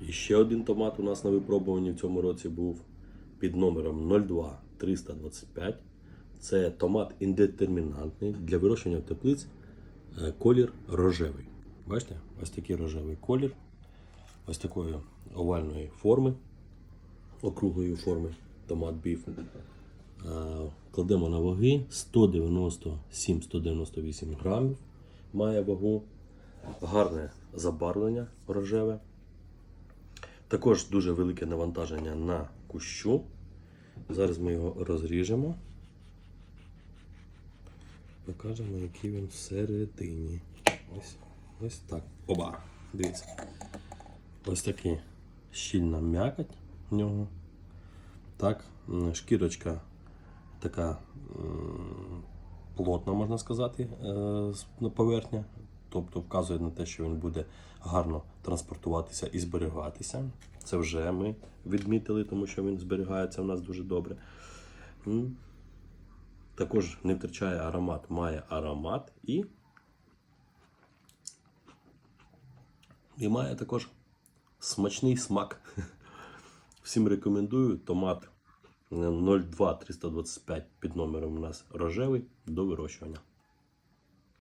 І ще один томат у нас на випробуванні в цьому році був під номером 02325. Це томат індетермінантний для вирощування теплиць. е, Колір рожевий. Бачите? Ось такий рожевий колір. Ось такої овальної форми, округлої форми томат біф. Е, Кладемо на ваги 197-198 грамів. Має вагу. Гарне забарвлення рожеве. Також дуже велике навантаження на кущу. Зараз ми його розріжемо. Покажемо, який він всередині. Ось, ось так. Оба! Дивіться. Ось такий щільна м'якоть в нього. Так, шкірочка така плотна, можна сказати, е, поверхня. Тобто вказує на те, що він буде гарно транспортуватися і зберігатися. Це вже ми відмітили, тому що він зберігається в нас дуже добре. Також не втрачає аромат, має аромат і, і має також смачний смак. Всім рекомендую томат 02 325 під номером у нас рожевий до вирощування.